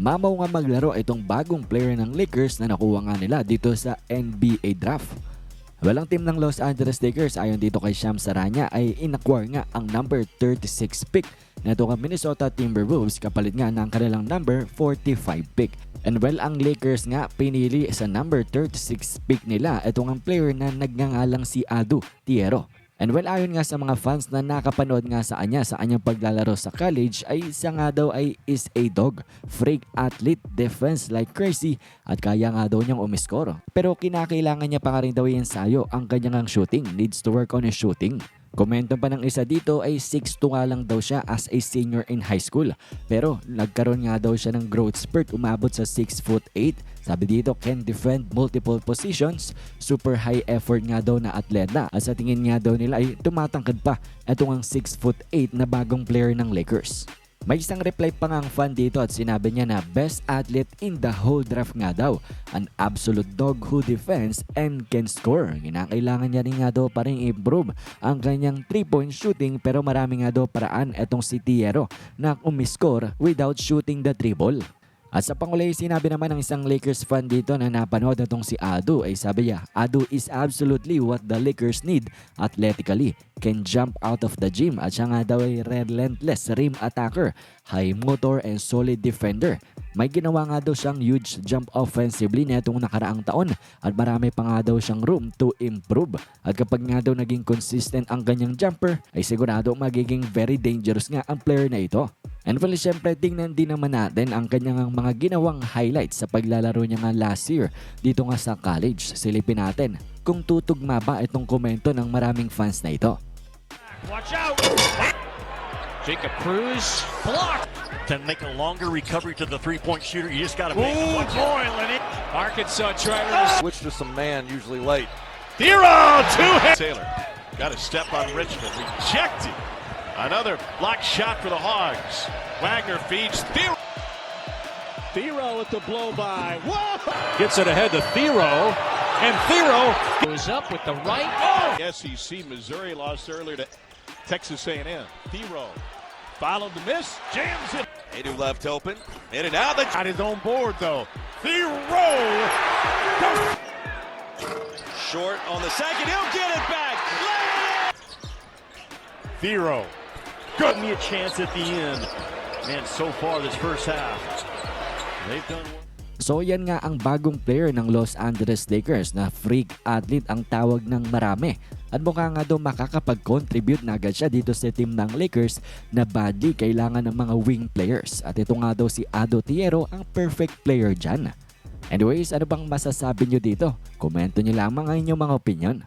Mamaw nga maglaro itong bagong player ng Lakers na nakuha nga nila dito sa NBA Draft. Walang team ng Los Angeles Lakers ayon dito kay Sham Saranya ay inacquire nga ang number 36 pick na ito ang Minnesota Timberwolves kapalit nga ng kanilang number 45 pick. And well, ang Lakers nga pinili sa number 36 pick nila itong ang player na nagngangalang si Adu Tiero. And well, ayon nga sa mga fans na nakapanood nga sa kanya sa kanyang paglalaro sa college ay siya nga daw ay is a dog, freak athlete, defense like crazy at kaya nga daw niyang umiskor. Pero kinakailangan niya pa nga rin daw i-ensayo ang kanyang shooting, needs to work on his shooting. Komento pa ng isa dito ay 6'2 nga lang daw siya as a senior in high school. Pero nagkaroon nga daw siya ng growth spurt umabot sa 6 foot 8. Sabi dito can defend multiple positions, super high effort nga daw na atleta. At sa tingin nga daw nila ay tumatangkad pa itong ang 6 foot 8 na bagong player ng Lakers. May isang reply pa nga ang fan dito at sinabi niya na best athlete in the whole draft nga daw. An absolute dog who defends and can score. Kinakailangan niya rin nga daw pa rin improve ang kanyang 3-point shooting pero marami nga daw paraan etong si Tiero na umiscore without shooting the 3 ball. At sa pangulay, sinabi naman ng isang Lakers fan dito na napanood na tong si Adu ay sabi niya, Adu is absolutely what the Lakers need athletically. Can jump out of the gym at siya nga daw ay relentless rim attacker, high motor and solid defender. May ginawa nga daw siyang huge jump offensively netong nakaraang taon at marami pa nga daw siyang room to improve. At kapag nga daw naging consistent ang kanyang jumper ay sigurado magiging very dangerous nga ang player na ito. And well, syempre, tingnan din naman natin ang kanyang mga ginawang highlights sa paglalaro niya nga last year dito nga sa college. Silipin natin kung tutugma ba itong komento ng maraming fans na ito. Watch out! Jacob Cruz blocked. to make a longer recovery to the three-point shooter. You just got to Ooh, make out. boy, Lenny. Arkansas trying Switch to some man, usually late. Thero, two hit. Taylor got a step on Richmond. Rejected. Another block shot for the Hogs. Wagner feeds Theo. Thero with the blow by. Whoa! Gets it ahead to Thero, and Thero goes up with the right. Oh! SEC Missouri lost earlier to Texas A&M. Theo Followed the miss, jams it. Adu left open. In and out. The Got his own board though. Thero. short on the second. He'll get it back. Lay Give me a chance at the end. Man, so far this first half, they've done. So yan nga ang bagong player ng Los Angeles Lakers na freak athlete ang tawag ng marami. At mukha nga daw makakapag-contribute na agad siya dito sa team ng Lakers na badly kailangan ng mga wing players. At ito nga daw si Ado Tiero ang perfect player dyan. Anyways, ano bang masasabi nyo dito? Komento nyo lamang ang inyong mga opinion.